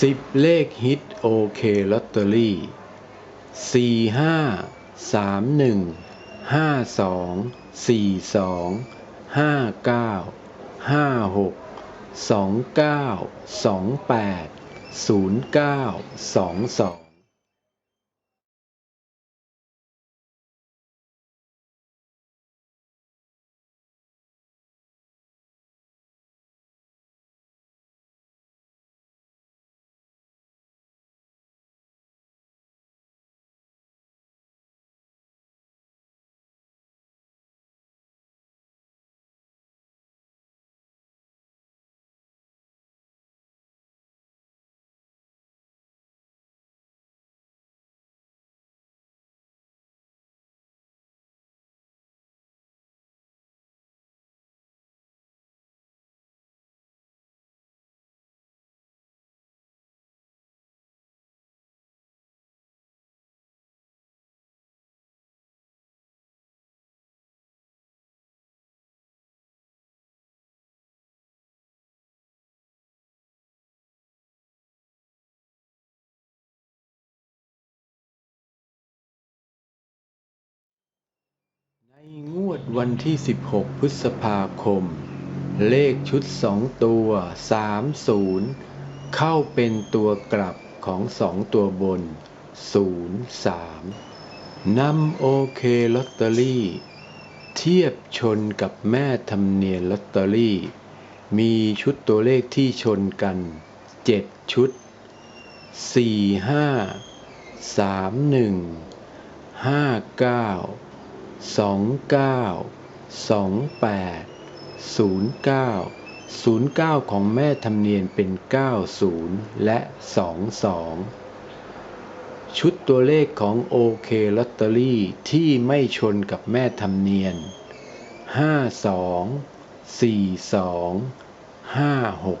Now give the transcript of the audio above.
สิบเลขฮิตโอเคลอตเตอรี่สี่ห้าสามหนึ่งห้าสองสี่สองห้าเก้าห้าหกสองเก้าสองแปดศูนย์เก้าสองสอง ในงวดวันที่ 16 พฤษภาคม เลขชุด 2 ตัว 30 เข้าเป็นตัวกลับของ 2 ตัวบน 03นำโอเคลอตเตอรี่ เทียบชนกับแม่ธรรมเนียนลอตเตอรี่ มีชุดตัวเลขที่ชนกัน 7 ชุด 4 5 3 1 5 9 สองเก้าสองแปดศูนย์เก้าศูนย์เก้าของแม่ธรรมเนียนเป็นเก้าศูนย์และสองสองชุดตัวเลขของโอเคลอตเตอรี่ที่ไม่ชนกับแม่ธรรมเนียนห้าสองสี่สองห้าหก